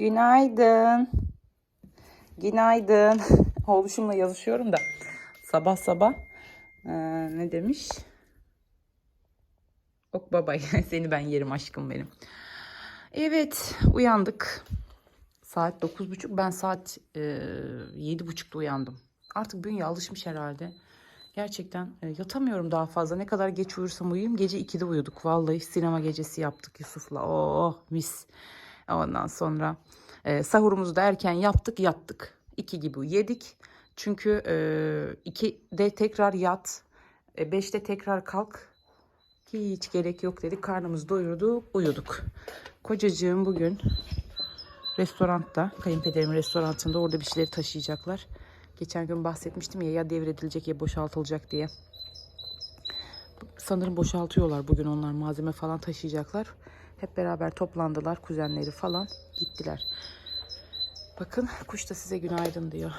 Günaydın. Günaydın. Oğluşumla yazışıyorum da sabah sabah eee, ne demiş? Ok babay seni ben yerim aşkım benim. Evet uyandık. Saat 9.30 ben saat eee 7.30'da uyandım. Artık bünye alışmış herhalde. Gerçekten e, yatamıyorum daha fazla. Ne kadar geç uyursam uyuyayım. Gece 2'de uyuduk. Vallahi sinema gecesi yaptık Yusuf'la. Oh mis. Ondan sonra e, sahurumuzu da erken yaptık yattık. 2 gibi yedik. Çünkü e, 2'de tekrar yat. E, 5'te tekrar kalk. Hiç gerek yok dedik. Karnımızı doyurduk, uyuduk. Kocacığım bugün restoranda, kayınpederimin restoranında orada bir şeyleri taşıyacaklar. Geçen gün bahsetmiştim ya ya devredilecek ya boşaltılacak diye. Sanırım boşaltıyorlar bugün onlar malzeme falan taşıyacaklar. Hep beraber toplandılar kuzenleri falan gittiler. Bakın kuş da size günaydın diyor.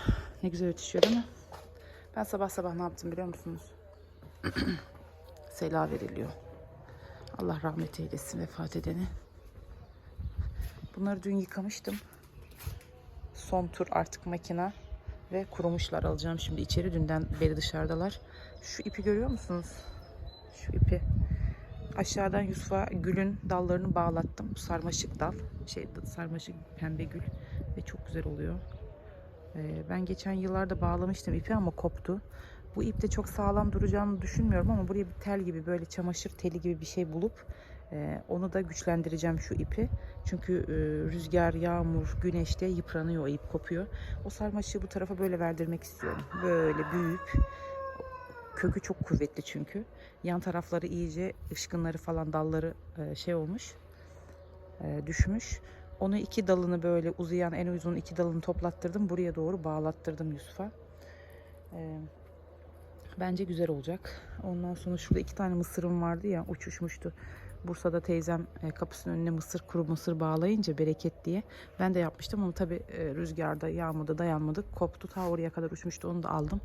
Ne güzel ötüşüyor değil mi? Ben sabah sabah ne yaptım biliyor musunuz? Sela veriliyor. Allah rahmet eylesin vefat edeni. Bunları dün yıkamıştım. Son tur artık makina ve kurumuşlar. Alacağım şimdi içeri. Dünden beri dışarıdalar. Şu ipi görüyor musunuz? Şu ipi. Aşağıdan Yusuf'a gülün dallarını bağlattım. Bu sarmaşık dal. Şey sarmaşık pembe gül. Ve çok güzel oluyor. Ee, ben geçen yıllarda bağlamıştım ipi ama koptu. Bu ip de çok sağlam duracağını düşünmüyorum ama buraya bir tel gibi böyle çamaşır teli gibi bir şey bulup e, onu da güçlendireceğim şu ipi. Çünkü e, rüzgar, yağmur, güneşte yıpranıyor ip kopuyor. O sarmaşığı bu tarafa böyle verdirmek istiyorum. Böyle büyük. Kökü çok kuvvetli çünkü. Yan tarafları iyice ışkınları falan dalları e, şey olmuş. e, düşmüş. Onu iki dalını böyle uzayan en uzun iki dalını toplattırdım. Buraya doğru bağlattırdım Yusuf'a. E, bence güzel olacak. Ondan sonra şurada iki tane mısırım vardı ya uçuşmuştu. Bursa'da teyzem kapısının önüne mısır kuru mısır bağlayınca bereket diye. Ben de yapmıştım ama tabii rüzgarda yağmurda dayanmadık. Koptu ta oraya kadar uçmuştu onu da aldım.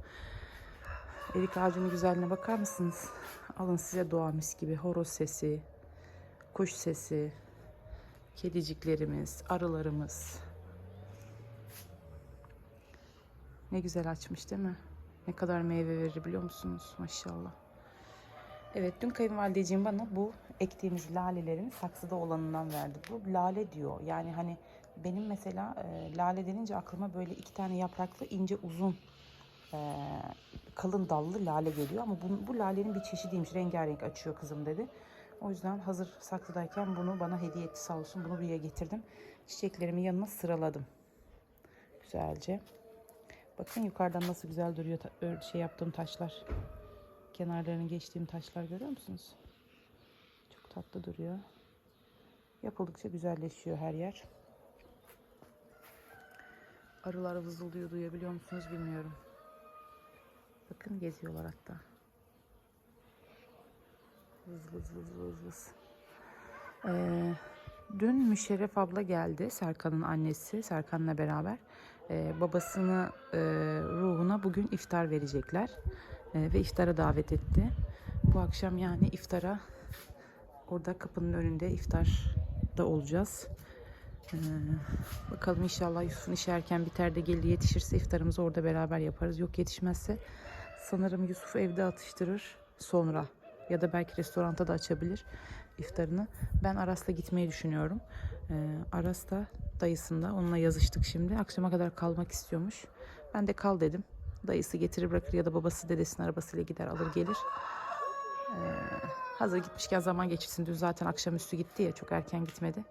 Erik ağacının güzelliğine bakar mısınız? Alın size doğa mis gibi horoz sesi, kuş sesi, kediciklerimiz, arılarımız. Ne güzel açmış değil mi? Ne kadar meyve verir biliyor musunuz? Maşallah. Evet dün kayınvalideciğim bana bu ektiğimiz lalelerin saksıda olanından verdi. Bu lale diyor. Yani hani benim mesela e, lale denince aklıma böyle iki tane yapraklı ince uzun e, kalın dallı lale geliyor. Ama bu, bu lalenin bir çeşidiymiş. Rengarenk açıyor kızım dedi. O yüzden hazır saksıdayken bunu bana hediye etti sağ olsun. Bunu buraya getirdim. Çiçeklerimi yanına sıraladım. Güzelce. Bakın yukarıdan nasıl güzel duruyor şey yaptığım taşlar. Kenarlarını geçtiğim taşlar görüyor musunuz? Çok tatlı duruyor. Yapıldıkça güzelleşiyor her yer. Arılar vızıldıyor duyabiliyor musunuz bilmiyorum. Bakın geziyorlar hatta. Vız vız vız vız vız. Ee, dün Müşerref abla geldi. Serkan'ın annesi. Serkan'la beraber. Ee, babasını e, ruhuna bugün iftar verecekler. Ee, ve iftara davet etti. Bu akşam yani iftara orada kapının önünde iftarda olacağız. Ee, bakalım inşallah Yusuf'un işi erken biter de gelir yetişirse iftarımızı orada beraber yaparız. Yok yetişmezse sanırım Yusuf evde atıştırır sonra ya da belki restoranda da açabilir iftarını. Ben Aras'la gitmeyi düşünüyorum. Ee, Aras da dayısında onunla yazıştık şimdi. Akşama kadar kalmak istiyormuş. Ben de kal dedim. Dayısı getirir bırakır ya da babası dedesinin arabasıyla gider alır gelir. Ee, hazır gitmişken zaman geçirsin. Dün zaten akşamüstü gitti ya çok erken gitmedi.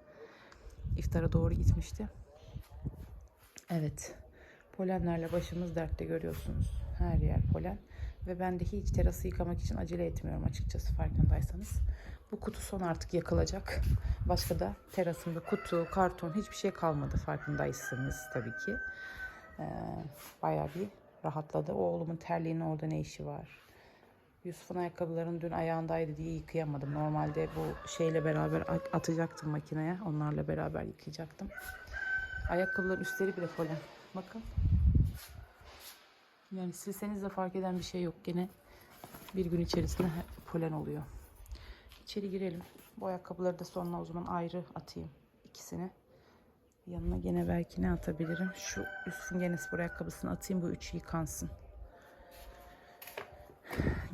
İftara doğru gitmişti. Evet. Polenlerle başımız dertte görüyorsunuz. Her yer polen. Ve ben de hiç terası yıkamak için acele etmiyorum açıkçası farkındaysanız. Bu kutu son artık yakılacak. Başka da terasımda kutu, karton hiçbir şey kalmadı farkındaysanız tabii ki. Ee, bayağı bir rahatladı. Oğlumun terliğinin orada ne işi var? Yusuf'un ayakkabılarının dün ayağındaydı diye yıkayamadım. Normalde bu şeyle beraber at- atacaktım makineye. Onlarla beraber yıkayacaktım. Ayakkabıların üstleri bile polen. Bakın. Yani silseniz de fark eden bir şey yok. Gene bir gün içerisinde polen oluyor. İçeri girelim. Bu ayakkabıları da sonra o zaman ayrı atayım ikisini. Yanına gene belki ne atabilirim? Şu üst süngerine spor ayakkabısını atayım bu üçü yıkansın.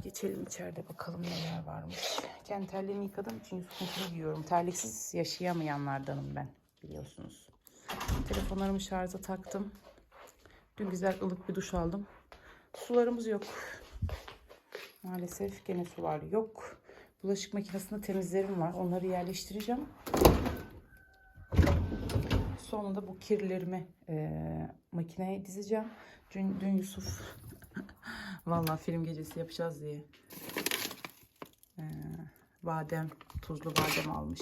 Geçelim içeride bakalım neler varmış. Kendi terliğimi yıkadığım için Yusuf'unkini giyiyorum. Terliksiz yaşayamayanlardanım ben biliyorsunuz. Telefonlarımı şarja taktım. Dün güzel ılık bir duş aldım. Sularımız yok. Maalesef gene sular yok. Bulaşık makinesinde temizlerim var. Onları yerleştireceğim. Sonra da bu kirlerimi eee, makineye dizeceğim. Dün, dün Yusuf vallahi film gecesi yapacağız diye eee, badem, tuzlu badem almış.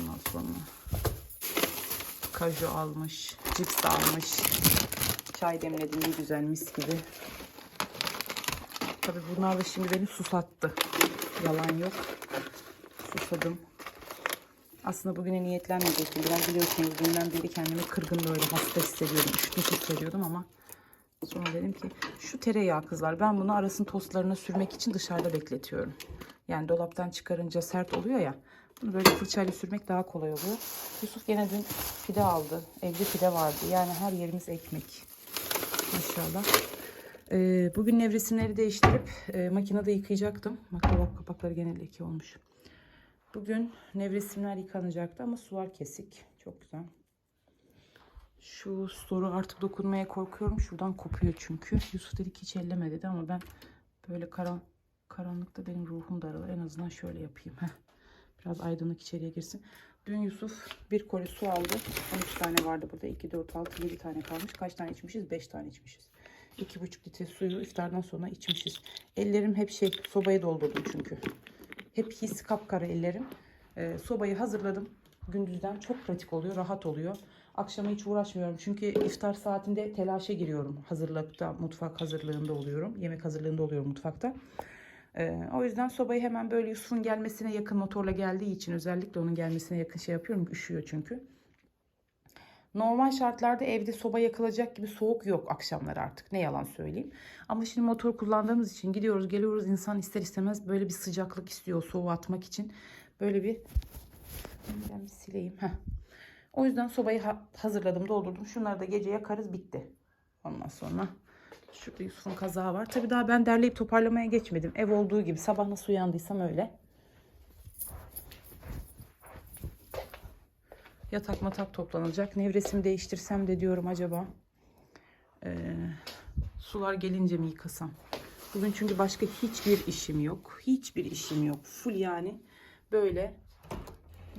Ondan sonra kaju almış, cips almış. Çay demledim ne güzel mis gibi. Tabii bunlar da şimdi beni susattı. Yalan yok. Susadım. Aslında bugüne niyetlenmeyecektim. Biraz biliyorsunuz dünden beri kendimi kırgın böyle hasta hissediyordum. Üşütmüş hissediyordum ama sonra dedim ki şu tereyağı kızlar ben bunu arasın tostlarına sürmek için dışarıda bekletiyorum. Yani dolaptan çıkarınca sert oluyor ya. Bunu böyle fırçayla sürmek daha kolay oluyor. Yusuf gene dün pide aldı. Evde pide vardı. Yani her yerimiz ekmek. İnşallah. Ee, bugün nevresimleri değiştirip e, makinede yıkayacaktım. Bak dolap kapakları gene leke olmuş. Bugün nevresimler yıkanacaktı ama sular kesik. Çok güzel. Şu storu artık dokunmaya korkuyorum. Şuradan kopuyor çünkü. Yusuf dedi ki hiç elleme dedi ama ben böyle karan, karanlıkta benim ruhum daralır. En azından şöyle yapayım. Biraz aydınlık içeriye girsin. Dün Yusuf bir koli su aldı. 13 tane vardı burada. 2, 4, 6, 7 tane kalmış. Kaç tane içmişiz? 5 tane içmişiz. 2,5 litre suyu iftardan sonra içmişiz. Ellerim hep şey sobaya doldurdum çünkü. Hep his kapkara ellerim. Ee, sobayı hazırladım. Gündüzden çok pratik oluyor, rahat oluyor. Akşama hiç uğraşmıyorum. Çünkü iftar saatinde telaşa giriyorum. Hazırlıkta, mutfak hazırlığında oluyorum. Yemek hazırlığında oluyorum mutfakta. Ee, o yüzden sobayı hemen böyle Yusuf'un gelmesine yakın motorla geldiği için özellikle onun gelmesine yakın şey yapıyorum. Üşüyor çünkü. Normal şartlarda evde soba yakılacak gibi soğuk yok akşamları artık. Ne yalan söyleyeyim. Ama şimdi motor kullandığımız için gidiyoruz geliyoruz. insan ister istemez böyle bir sıcaklık istiyor soğuğu atmak için. Böyle bir ben bir sileyim. Heh. O yüzden sobayı ha- hazırladım doldurdum. Şunları da gece yakarız bitti. Ondan sonra şurada Yusuf'un kazağı var. Tabii daha ben derleyip toparlamaya geçmedim. Ev olduğu gibi sabah nasıl uyandıysam öyle. Yatak matak toplanacak. Nevresimi değiştirsem de diyorum acaba. Ee, sular gelince mi yıkasam? Bugün çünkü başka hiçbir işim yok. Hiçbir işim yok. Full yani böyle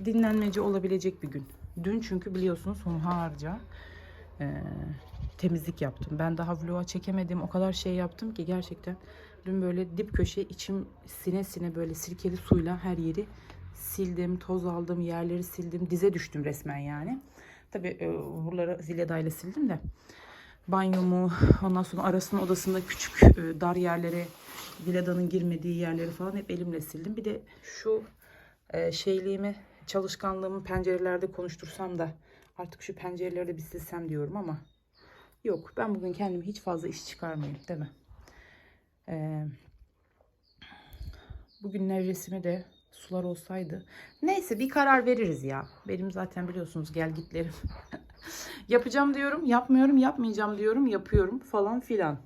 dinlenmece olabilecek bir gün. Dün çünkü biliyorsunuz hunharca e, temizlik yaptım. Ben daha vloga çekemedim. O kadar şey yaptım ki gerçekten dün böyle dip köşe içim sine sine böyle sirkeli suyla her yeri sildim, toz aldım, yerleri sildim, dize düştüm resmen yani. Tabii e, buraları zilyadayla sildim de banyomu, ondan sonra arasının odasında küçük e, dar yerlere, villadanın girmediği yerleri falan hep elimle sildim. Bir de şu e, şeyliğimi, çalışkanlığımı pencerelerde konuştursam da artık şu pencereleri bir silsem diyorum ama yok. Ben bugün kendime hiç fazla iş çıkarmayayım değil mi? E, bugün nevresime de sular olsaydı. Neyse bir karar veririz ya. Benim zaten biliyorsunuz gel gitlerim. Yapacağım diyorum, yapmıyorum, yapmayacağım diyorum, yapıyorum falan filan.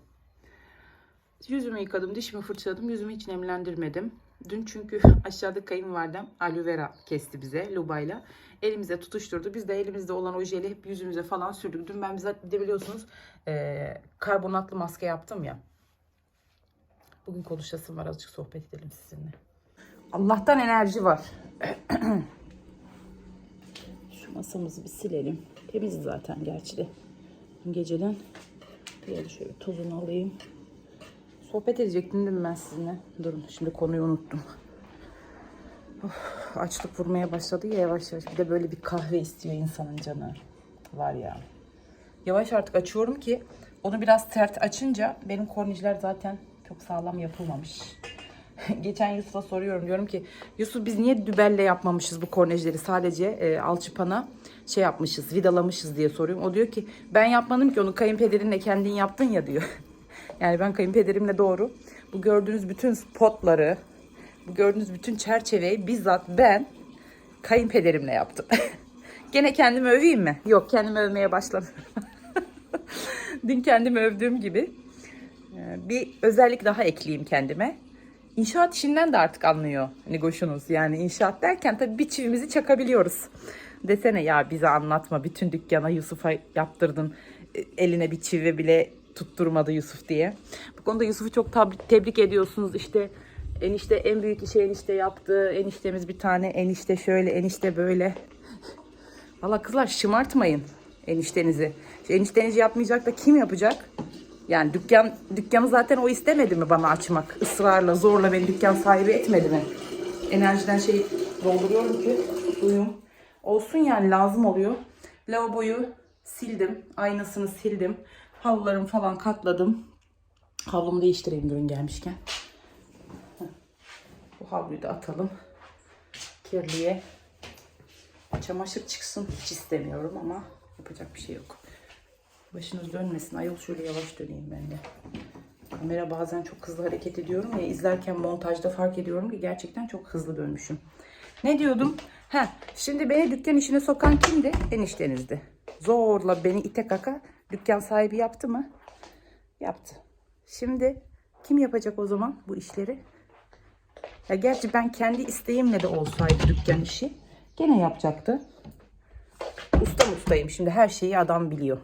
Yüzümü yıkadım, dişimi fırçaladım, yüzümü hiç nemlendirmedim. Dün çünkü aşağıda kayınvalidem aloe vera kesti bize lubayla. Elimize tutuşturdu. Biz de elimizde olan o jeli hep yüzümüze falan sürdük. Dün ben bize de biliyorsunuz eee, karbonatlı maske yaptım ya. Bugün konuşasım var azıcık sohbet edelim sizinle. Allah'tan enerji var. Şu masamızı bir silelim. Temiz zaten gerçi de. Geceden şöyle tozunu alayım. Sohbet edecektim değil mi ben sizinle? Durun şimdi konuyu unuttum. Of, açlık vurmaya başladı ya yavaş yavaş. Bir de böyle bir kahve istiyor insanın canı. Var ya. Yavaş artık açıyorum ki onu biraz sert açınca benim korniciler zaten çok sağlam yapılmamış. Geçen Yusuf'a soruyorum diyorum ki Yusuf biz niye dübelle yapmamışız bu kornejleri sadece e, alçıpana şey yapmışız vidalamışız diye soruyorum. O diyor ki ben yapmadım ki onu kayınpederinle kendin yaptın ya diyor. yani ben kayınpederimle doğru bu gördüğünüz bütün spotları bu gördüğünüz bütün çerçeveyi bizzat ben kayınpederimle yaptım. Gene kendimi öveyim mi? Yok kendimi övmeye başlamıyorum. Dün kendimi övdüğüm gibi e, bir özellik daha ekleyeyim kendime. İnşaat işinden de artık anlıyor Nigoş'unuz. Yani inşaat derken tabii bir çivimizi çakabiliyoruz. Desene ya bize anlatma bütün dükkana Yusuf'a yaptırdın. E, Eline bir çivi bile tutturmadı Yusuf diye. Bu konuda Yusuf'u çok tebrik ediyorsunuz. İşte enişte en büyük işi enişte yaptı. Eniştemiz bir tane enişte şöyle enişte böyle. Valla kızlar şımartmayın eniştenizi. Şu eniştenizi yapmayacak da kim yapacak? Yani dükkan dükkanı zaten o istemedi mi bana açmak? Israrla, zorla beni dükkan sahibi etmedi mi? Enerjiden şey dolduruyorum ki duyum. Olsun yani lazım oluyor. Lavaboyu sildim. Aynasını sildim. Havlularımı falan katladım. Havlumu değiştireyim durun gelmişken. Bu havluyu da atalım. Kirliye. Çamaşır çıksın hiç istemiyorum ama yapacak bir şey yok. Başınız dönmesin. Ayol şöyle yavaş döneyim ben de. Kamera bazen çok hızlı hareket ediyorum ya izlerken montajda fark ediyorum ki gerçekten çok hızlı dönmüşüm. Ne diyordum? Ha, şimdi beni dükkan işine sokan kimdi? Eniştenizdi. Zorla beni ite kaka dükkan sahibi yaptı mı? Yaptı. Şimdi kim yapacak o zaman bu işleri? Ya gerçi ben kendi isteğimle de olsaydı dükkan işi gene yapacaktı. Usta ustayım şimdi her şeyi adam biliyor.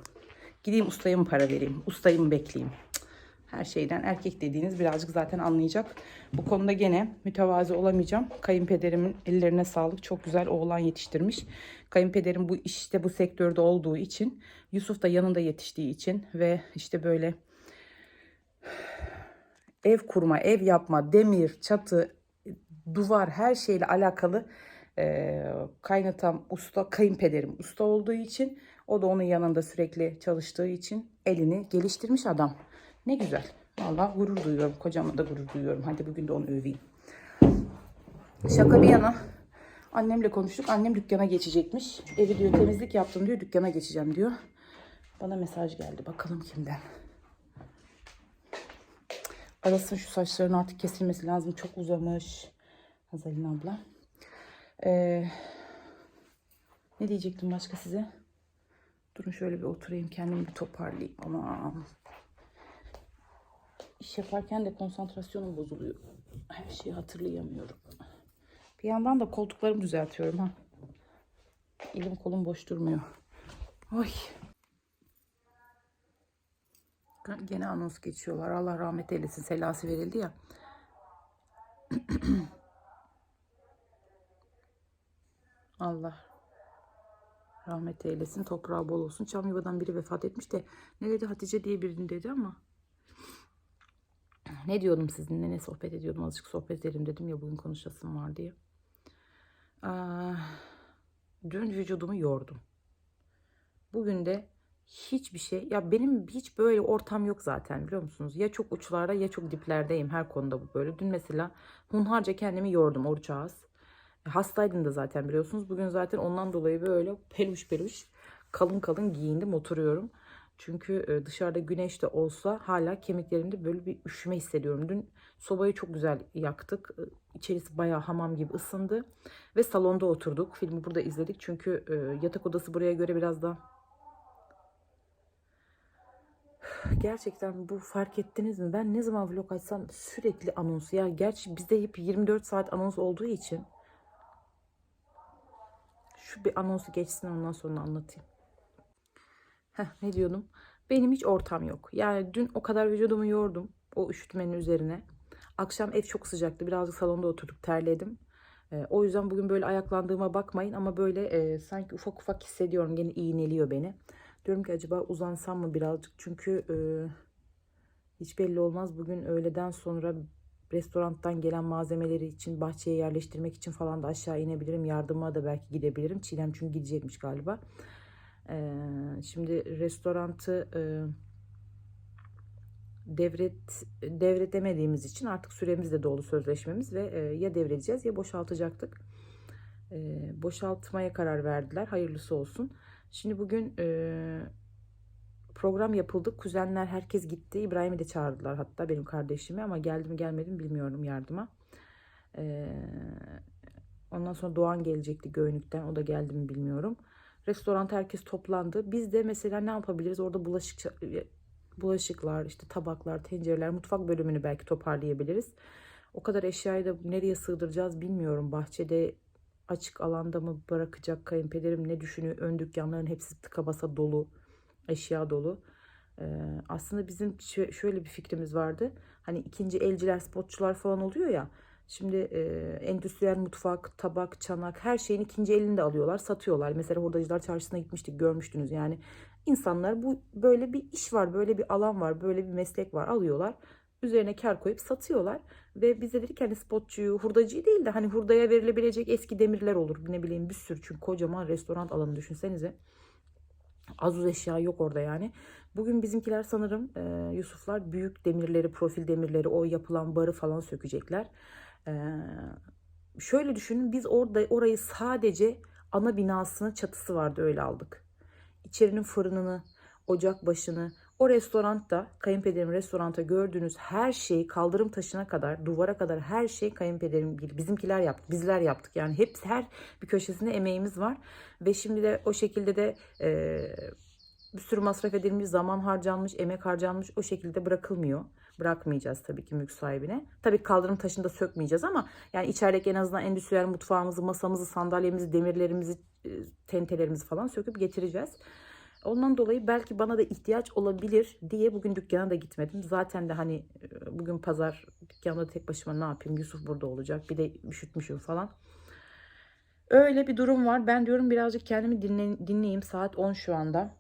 Gideyim ustaya mı para vereyim? Ustayı mı bekleyeyim? Her şeyden erkek dediğiniz birazcık zaten anlayacak. Bu konuda gene mütevazi olamayacağım. Kayınpederimin ellerine sağlık. Çok güzel oğlan yetiştirmiş. Kayınpederim bu işte bu sektörde olduğu için, Yusuf da yanında yetiştiği için ve işte böyle ev kurma, ev yapma, demir, çatı, duvar her şeyle alakalı e, kaynatam usta, kayınpederim usta olduğu için o da onun yanında sürekli çalıştığı için elini geliştirmiş adam. Ne güzel. Vallahi gurur duyuyorum. Kocama da gurur duyuyorum. Hadi bugün de onu öveyim. Şaka bir yana annemle konuştuk. Annem dükkana geçecekmiş. Evi diyor temizlik yaptım diyor. Dükkana geçeceğim diyor. Bana mesaj geldi. Bakalım kimden. Arasın şu saçların artık kesilmesi lazım. Çok uzamış. Hazalin abla. Ee, ne diyecektim başka size? Durun şöyle bir oturayım. Kendimi bir toparlayayım. Aman. İş yaparken de konsantrasyonum bozuluyor. Her şeyi hatırlayamıyorum. Bir yandan da koltuklarımı düzeltiyorum ha. Elim kolum boş durmuyor. Ay. Gene anons geçiyorlar. Allah rahmet eylesin. Selası verildi ya. Allah rahmet eylesin. Toprağı bol olsun. Çam yuvadan biri vefat etmiş de ne dedi Hatice diye birini dedi ama ne diyordum sizinle ne sohbet ediyordum azıcık sohbet edelim dedim ya bugün konuşasım var diye. Aa, dün vücudumu yordum. Bugün de hiçbir şey ya benim hiç böyle ortam yok zaten biliyor musunuz? Ya çok uçlarda ya çok diplerdeyim her konuda bu böyle. Dün mesela hunharca kendimi yordum oruç ağız. E, Hastaydım da zaten biliyorsunuz. Bugün zaten ondan dolayı böyle peluş peluş kalın kalın giyindim oturuyorum. Çünkü e, dışarıda güneş de olsa hala kemiklerimde böyle bir üşüme hissediyorum. Dün sobayı çok güzel yaktık. E, İçerisi bayağı hamam gibi ısındı. Ve salonda oturduk. Filmi burada izledik. Çünkü yatak odası buraya göre biraz daha Gerçekten bu fark ettiniz mi? Ben ne zaman vlog açsam sürekli anons. Ya gerçi bizde hep 24 saat anons olduğu için şu bir anonsu geçsin ondan sonra anlatayım. Heh, ne diyordum? Benim hiç ortam yok. Yani dün o kadar vücudumu yordum o üşütmenin üzerine. Akşam ev çok sıcaktı. Birazcık salonda oturduk terledim. Ee, o yüzden bugün böyle ayaklandığıma bakmayın ama böyle e, sanki ufak ufak hissediyorum. Gene iğneliyor beni. Diyorum ki acaba uzansam mı birazcık? Çünkü e, hiç belli olmaz. Bugün öğleden sonra restorandan gelen malzemeleri için bahçeye yerleştirmek için falan da aşağı inebilirim. Yardıma da belki gidebilirim. Çiğdem çünkü gidecekmiş galiba. Ee, şimdi restorantı e, devret devretemediğimiz için artık süremiz de dolu sözleşmemiz ve e, ya devredeceğiz ya boşaltacaktık. E, boşaltmaya karar verdiler. Hayırlısı olsun. Şimdi bugün e, program yapıldı. Kuzenler herkes gitti. İbrahim'i de çağırdılar hatta benim kardeşimi ama geldi mi gelmedi mi bilmiyorum yardıma. E, ondan sonra Doğan gelecekti Göynük'ten. O da geldi mi bilmiyorum. Restoran herkes toplandı. Biz de mesela ne yapabiliriz? Orada bulaşık bulaşıklar, işte tabaklar, tencereler, mutfak bölümünü belki toparlayabiliriz. O kadar eşyayı da nereye sığdıracağız bilmiyorum. Bahçede açık alanda mı bırakacak kayınpederim ne düşünüyor? Ön dükkanların hepsi tıka basa dolu, eşya dolu. Ee, aslında bizim şö- şöyle bir fikrimiz vardı. Hani ikinci elciler, spotçular falan oluyor ya. Şimdi e, endüstriyel mutfak, tabak, çanak her şeyin ikinci elini de alıyorlar, satıyorlar. Mesela hurdacılar çarşısına gitmiştik, görmüştünüz yani. İnsanlar bu böyle bir iş var, böyle bir alan var, böyle bir meslek var alıyorlar. Üzerine kar koyup satıyorlar. Ve bize dedik hani spotçuyu, hurdacıyı değil de hani hurdaya verilebilecek eski demirler olur. Ne bileyim bir sürü çünkü kocaman restoran alanı düşünsenize. Az uz eşya yok orada yani. Bugün bizimkiler sanırım e, Yusuflar büyük demirleri, profil demirleri, o yapılan barı falan sökecekler. E, şöyle düşünün biz orada orayı sadece ana binasının çatısı vardı öyle aldık. İçerinin fırınını, ocak başını, o restoranda, kayınpederim restoranta gördüğünüz her şeyi kaldırım taşına kadar, duvara kadar her şey kayınpederim bizimkiler yaptık, bizler yaptık. Yani hepsi her bir köşesinde emeğimiz var. Ve şimdi de o şekilde de e, bir sürü masraf edilmiş, zaman harcanmış, emek harcanmış o şekilde bırakılmıyor. Bırakmayacağız tabii ki mülk sahibine. Tabii kaldırım taşını da sökmeyeceğiz ama yani içerideki en azından endüstriyel mutfağımızı, masamızı, sandalyemizi, demirlerimizi, tentelerimizi falan söküp getireceğiz. Ondan dolayı belki bana da ihtiyaç olabilir diye bugün dükkana da gitmedim. Zaten de hani e, bugün pazar dükkanda tek başıma ne yapayım? Yusuf burada olacak. Bir de üşütmüşüm falan. Öyle bir durum var. Ben diyorum birazcık kendimi dinle, dinleyeyim. Saat 10 şu anda.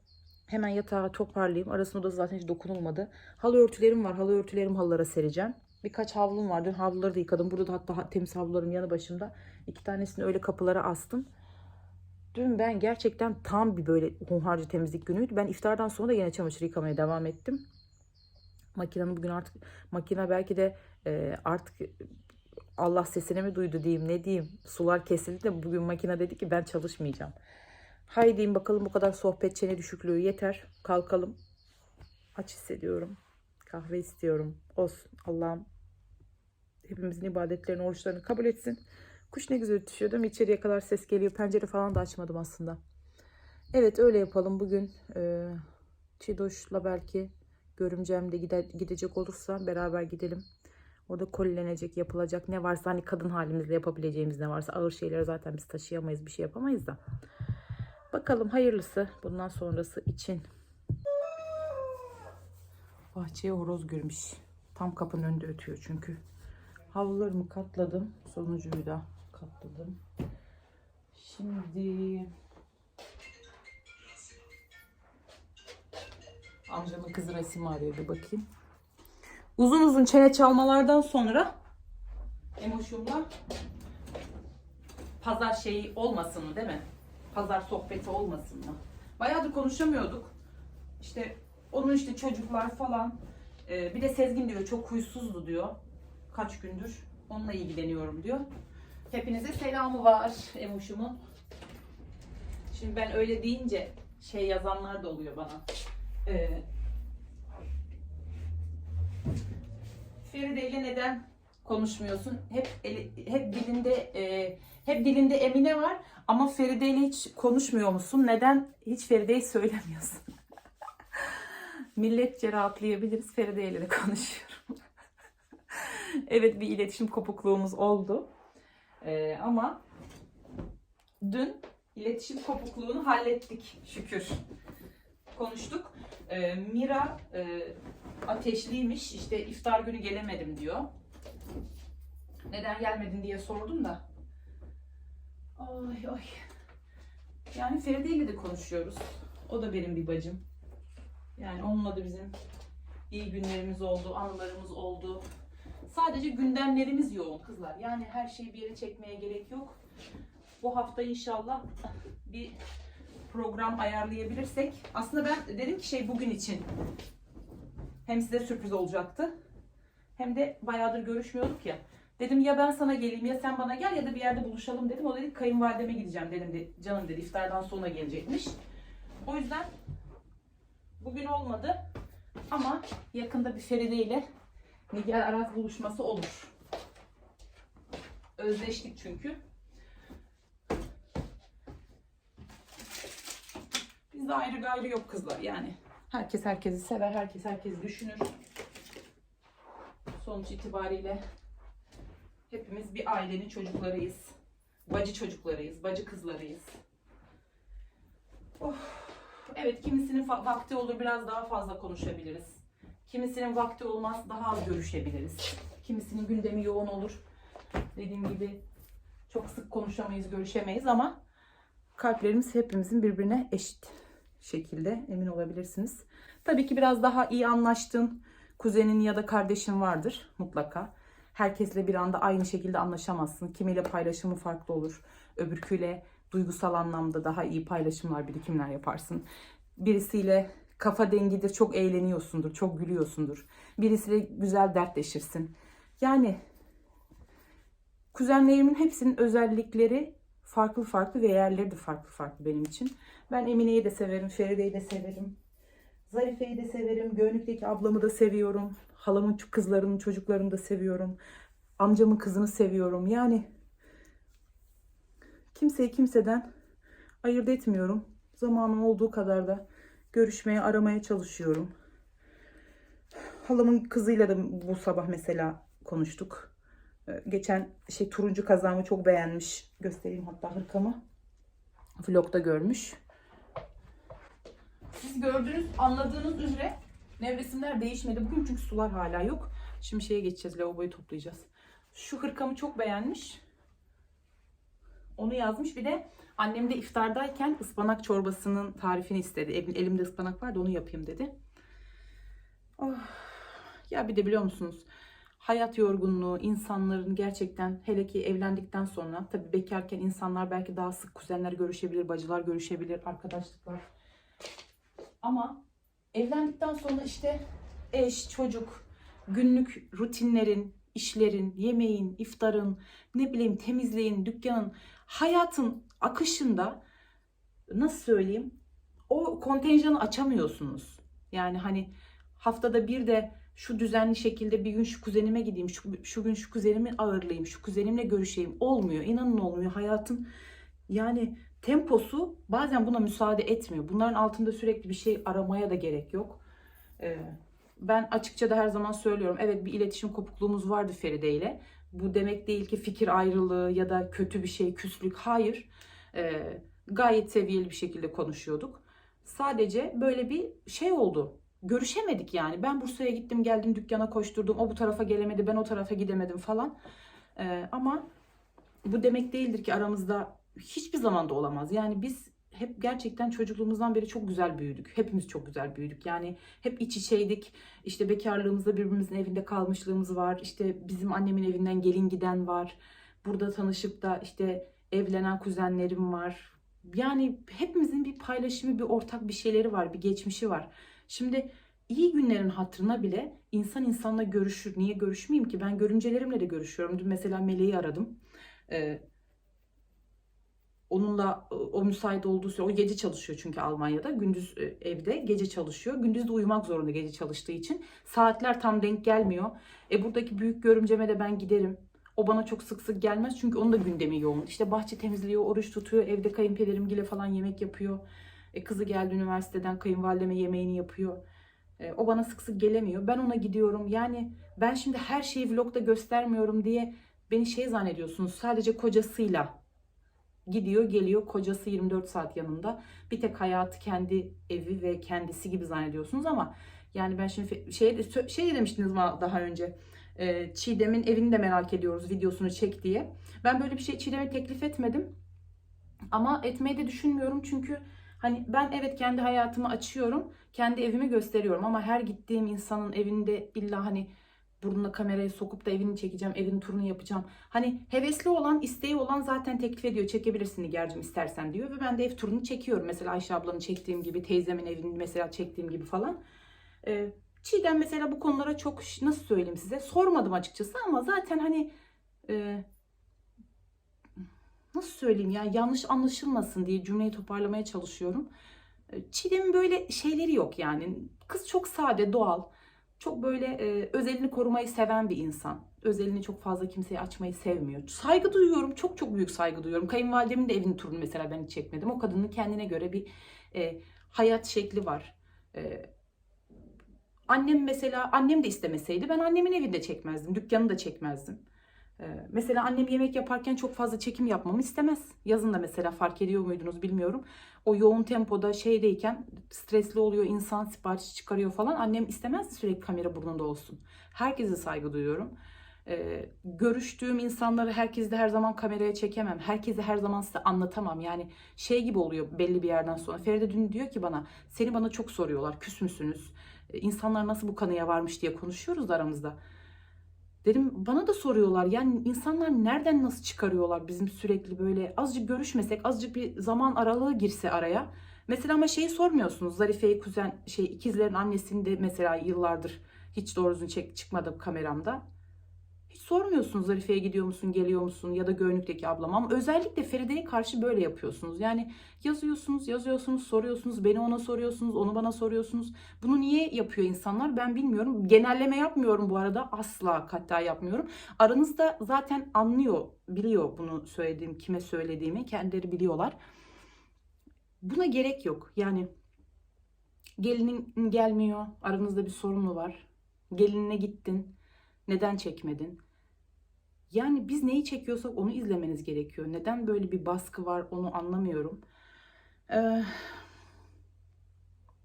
Hemen yatağı toparlayayım. Arasında da zaten hiç dokunulmadı. Halı örtülerim var. Halı örtülerimi halılara sereceğim. Birkaç havlum var. Dün havluları da yıkadım. Burada da hatta temiz havlularım yanı başımda. İki tanesini öyle kapılara astım. Dün ben gerçekten tam bir böyle hunharca temizlik günüydü. Ben iftardan sonra da yine çamaşır yıkamaya devam ettim. Makinenin bugün artık makine belki de e, artık Allah sesini mi duydu diyeyim ne diyeyim. Sular kesildi de bugün makine dedi ki ben çalışmayacağım. Haydi bakalım bu kadar sohbet çene düşüklüğü yeter. Kalkalım. Aç hissediyorum. Kahve istiyorum. Olsun. Allah'ım hepimizin ibadetlerini, oruçlarını kabul etsin. Kuş ne güzel ötüşüyor değil mi? İçeriye kadar ses geliyor. Pencere falan da açmadım aslında. Evet öyle yapalım. Bugün e, Çidoş'la belki görümcem de gide, gidecek olursa beraber gidelim. Orada kolilenecek, yapılacak ne varsa hani kadın halimizle yapabileceğimiz ne varsa ağır şeyleri zaten biz taşıyamayız, bir şey yapamayız da. Bakalım hayırlısı bundan sonrası için. Bahçeye horoz girmiş. Tam kapının önünde ötüyor çünkü. Havlularımı katladım. Sonuncuyu da katladım. Şimdi amcamın kızı resim arıyor bir bakayım. Uzun uzun çene çalmalardan sonra Emoşumla pazar şeyi olmasın mı değil mi? Pazar sohbeti olmasın mı? Bayağıdır konuşamıyorduk. İşte onun işte çocuklar falan. Ee, bir de Sezgin diyor çok huysuzdu diyor. Kaç gündür onunla ilgileniyorum diyor. Hepinize selamı var Emoş'umun. Şimdi ben öyle deyince şey yazanlar da oluyor bana. Ee, Feride ile neden konuşmuyorsun? Hep hep dilinde e, hep dilinde Emine var ama Feride ile hiç konuşmuyor musun? Neden hiç Feride'yi söylemiyorsun? Milletçe rahatlayabiliriz. Feride ile de konuşuyorum. evet bir iletişim kopukluğumuz oldu. Ee, ama dün iletişim kopukluğunu hallettik şükür. Konuştuk. Ee, Mira e, ateşliymiş. İşte iftar günü gelemedim diyor. Neden gelmedin diye sordum da. Ay ay. Yani Feride ile de konuşuyoruz. O da benim bir bacım. Yani onunla da bizim iyi günlerimiz oldu, anılarımız oldu. Sadece gündemlerimiz yoğun kızlar. Yani her şeyi bir yere çekmeye gerek yok. Bu hafta inşallah bir program ayarlayabilirsek. Aslında ben dedim ki şey bugün için hem size sürpriz olacaktı. Hem de bayağıdır görüşmüyorduk ya. Dedim ya ben sana geleyim ya sen bana gel ya da bir yerde buluşalım dedim. O dedi kayınvalideme gideceğim dedim. De, canım dedi iftardan sonra gelecekmiş. O yüzden bugün olmadı. Ama yakında bir Feride ile Nigar Aras buluşması olur. Özleştik çünkü. Bizde ayrı gayrı yok kızlar yani. Herkes herkesi sever, herkes herkesi düşünür. Sonuç itibariyle hepimiz bir ailenin çocuklarıyız. Bacı çocuklarıyız, bacı kızlarıyız. Of. Evet, kimisinin vakti olur biraz daha fazla konuşabiliriz. Kimisinin vakti olmaz daha az görüşebiliriz. Kimisinin gündemi yoğun olur. Dediğim gibi çok sık konuşamayız, görüşemeyiz ama kalplerimiz hepimizin birbirine eşit şekilde emin olabilirsiniz. Tabii ki biraz daha iyi anlaştığın kuzenin ya da kardeşin vardır mutlaka. Herkesle bir anda aynı şekilde anlaşamazsın. Kimiyle paylaşımı farklı olur. Öbürküyle duygusal anlamda daha iyi paylaşımlar, birikimler yaparsın. Birisiyle kafa dengidir, çok eğleniyorsundur, çok gülüyorsundur. Birisiyle güzel dertleşirsin. Yani kuzenlerimin hepsinin özellikleri farklı farklı ve yerleri de farklı farklı benim için. Ben Emine'yi de severim, Feride'yi de severim. Zarife'yi de severim. Göynük'teki ablamı da seviyorum. Halamın kızlarının çocuklarını da seviyorum. Amcamın kızını seviyorum. Yani kimseyi kimseden ayırt etmiyorum. Zamanım olduğu kadar da görüşmeye, aramaya çalışıyorum. Halamın kızıyla da bu sabah mesela konuştuk. Ee, Geçen şey turuncu kazağımı çok beğenmiş. Göstereyim hatta hırkamı. Vlogda görmüş. Siz gördüğünüz, anladığınız üzere nevresimler değişmedi. Bugün çünkü sular hala yok. Şimdi şeye geçeceğiz, lavaboyu toplayacağız. Şu hırkamı çok beğenmiş. Onu yazmış. Bir de annem de iftardayken ıspanak çorbasının tarifini istedi. Elim- Elimde ıspanak vardı onu yapayım dedi. Oh. Ya bir de biliyor musunuz? Hayat yorgunluğu, insanların gerçekten hele ki evlendikten sonra tabii bekarken insanlar belki daha sık kuzenler görüşebilir, bacılar görüşebilir, arkadaşlıklar. Ama evlendikten sonra işte eş, çocuk, günlük rutinlerin, işlerin, yemeğin, iftarın, ne bileyim temizliğin, dükkanın, hayatın akışında nasıl söyleyeyim? O kontenjanı açamıyorsunuz. Yani hani haftada bir de şu düzenli şekilde bir gün şu kuzenime gideyim, şu, şu gün şu kuzenimi ağırlayayım, şu kuzenimle görüşeyim. Olmuyor. İnanın olmuyor. Hayatın yani temposu bazen buna müsaade etmiyor. Bunların altında sürekli bir şey aramaya da gerek yok. Ee, ben açıkça da her zaman söylüyorum. Evet bir iletişim kopukluğumuz vardı Feride ile. Bu demek değil ki fikir ayrılığı ya da kötü bir şey, küslük. Hayır. Ee, gayet seviyeli bir şekilde konuşuyorduk. Sadece böyle bir şey oldu. Görüşemedik yani. Ben Bursa'ya gittim geldim dükkana koşturdum. O bu tarafa gelemedi ben o tarafa gidemedim falan. Ee, ama bu demek değildir ki aramızda hiçbir zamanda olamaz. Yani biz hep gerçekten çocukluğumuzdan beri çok güzel büyüdük. Hepimiz çok güzel büyüdük. Yani hep iç içeydik. İşte bekarlığımızda birbirimizin evinde kalmışlığımız var. İşte bizim annemin evinden gelin giden var. Burada tanışıp da işte evlenen kuzenlerim var. Yani hepimizin bir paylaşımı, bir ortak bir şeyleri var, bir geçmişi var. Şimdi iyi günlerin hatırına bile insan insanla görüşür. Niye görüşmeyeyim ki? Ben görümcelerimle de görüşüyorum. Dün mesela Meleği aradım. Ee, onunla o- o müsait olduğu süre, o gece çalışıyor çünkü Almanya'da. Gündüz e, evde, gece çalışıyor. Gündüz de uyumak zorunda gece çalıştığı için. Saatler tam denk gelmiyor. E buradaki büyük görümceme de ben giderim. O bana çok sık sık gelmez çünkü onun da gündemi yoğun. İşte bahçe temizliyor, oruç tutuyor, evde kayınpederimgile falan yemek yapıyor. E, kızı geldi üniversiteden kayınvalideme yemeğini yapıyor. E, o bana sık sık gelemiyor. Ben ona gidiyorum. Yani ben şimdi her şeyi vlogda göstermiyorum diye beni şey zannediyorsunuz. Sadece kocasıyla gidiyor geliyor kocası 24 saat yanında. Bir tek hayatı kendi evi ve kendisi gibi zannediyorsunuz ama yani ben şimdi şey, şey de demiştiniz daha önce. E, Çiğdem'in evini de merak ediyoruz videosunu çek diye. Ben böyle bir şey Çiğdem'e teklif etmedim. Ama etmeyi de düşünmüyorum çünkü hani ben evet kendi hayatımı açıyorum. Kendi evimi gösteriyorum ama her gittiğim insanın evinde illa hani burnuna kamerayı sokup da evini çekeceğim, evin turunu yapacağım. Hani hevesli olan, isteği olan zaten teklif ediyor. Çekebilirsin Nigar'cığım istersen diyor. Ve ben de ev turunu çekiyorum. Mesela Ayşe ablanın çektiğim gibi, teyzemin evini mesela çektiğim gibi falan. Ee, Çiğdem mesela bu konulara çok nasıl söyleyeyim size sormadım açıkçası ama zaten hani e, nasıl söyleyeyim ya yanlış anlaşılmasın diye cümleyi toparlamaya çalışıyorum. E, Çiğdem'in böyle şeyleri yok yani. Kız çok sade, doğal. Çok böyle e, özelini korumayı seven bir insan. Özelini çok fazla kimseye açmayı sevmiyor. Saygı duyuyorum. Çok çok büyük saygı duyuyorum. Kayınvalidemin de evinin turunu mesela ben hiç çekmedim. O kadının kendine göre bir e, hayat şekli var. Ee, annem mesela annem de istemeseydi ben annemin evinde çekmezdim. Dükkanı da çekmezdim. Ee, mesela annem yemek yaparken çok fazla çekim yapmamı istemez. Yazın da mesela fark ediyor muydunuz bilmiyorum. O yoğun tempoda şeydeyken stresli oluyor, insan sipariş çıkarıyor falan. Annem istemez sürekli kamera burnunda olsun. Herkese saygı duyuyorum. Ee, görüştüğüm insanları herkesi de her zaman kameraya çekemem. Herkese her zaman size anlatamam. Yani şey gibi oluyor belli bir yerden sonra. Feride dün diyor ki bana seni bana çok soruyorlar. Küs müsünüz? Ee, İnsanlar nasıl bu kanıya varmış diye konuşuyoruz da aramızda. Dedim bana da soruyorlar yani insanlar nereden nasıl çıkarıyorlar bizim sürekli böyle azıcık görüşmesek azıcık bir zaman aralığı girse araya. Mesela ama şeyi sormuyorsunuz Zarife'yi kuzen şey ikizlerin annesini de mesela yıllardır hiç doğru düzgün çek, çıkmadı kameramda. Hiç sormuyorsunuz Zarife'ye gidiyor musun geliyor musun ya da Gönlük'teki ablam ama özellikle Feride'ye karşı böyle yapıyorsunuz. Yani yazıyorsunuz yazıyorsunuz soruyorsunuz beni ona soruyorsunuz onu bana soruyorsunuz. Bunu niye yapıyor insanlar ben bilmiyorum. Genelleme yapmıyorum bu arada. Asla hatta yapmıyorum. Aranızda zaten anlıyor, biliyor bunu söylediğim, kime söylediğimi. Kendileri biliyorlar. Buna gerek yok. Yani gelinin gelmiyor. Aranızda bir sorun mu var? Gelinine gittin. Neden çekmedin? Yani biz neyi çekiyorsak onu izlemeniz gerekiyor. Neden böyle bir baskı var onu anlamıyorum. Ee,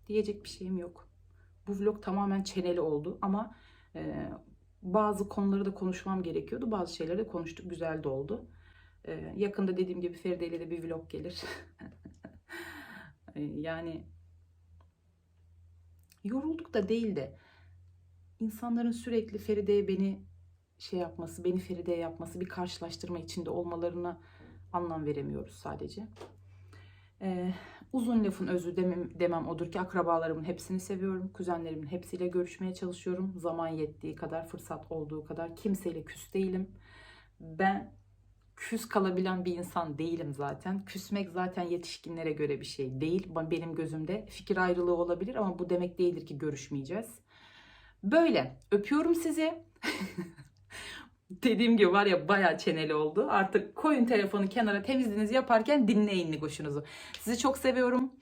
diyecek bir şeyim yok. Bu vlog tamamen çeneli oldu ama e, bazı konuları da konuşmam gerekiyordu. Bazı şeyleri de konuştuk. Güzel de oldu. E, yakında dediğim gibi Feride ile de bir vlog gelir. Yani yorulduk da değil de insanların sürekli Feride'ye beni şey yapması, beni Feride'ye yapması, bir karşılaştırma içinde olmalarına anlam veremiyoruz sadece. Ee, uzun lafın özü demem, demem odur ki akrabalarımın hepsini seviyorum. Kuzenlerimin hepsiyle görüşmeye çalışıyorum. Zaman yettiği kadar, fırsat olduğu kadar. Kimseyle küs değilim. Ben küs kalabilen bir insan değilim zaten. Küsmek zaten yetişkinlere göre bir şey değil. Benim gözümde fikir ayrılığı olabilir ama bu demek değildir ki görüşmeyeceğiz. Böyle. Öpüyorum sizi. Dediğim gibi var ya bayağı çeneli oldu. Artık koyun telefonu kenara temizliğinizi yaparken dinleyin Nigoş'unuzu. Sizi çok seviyorum.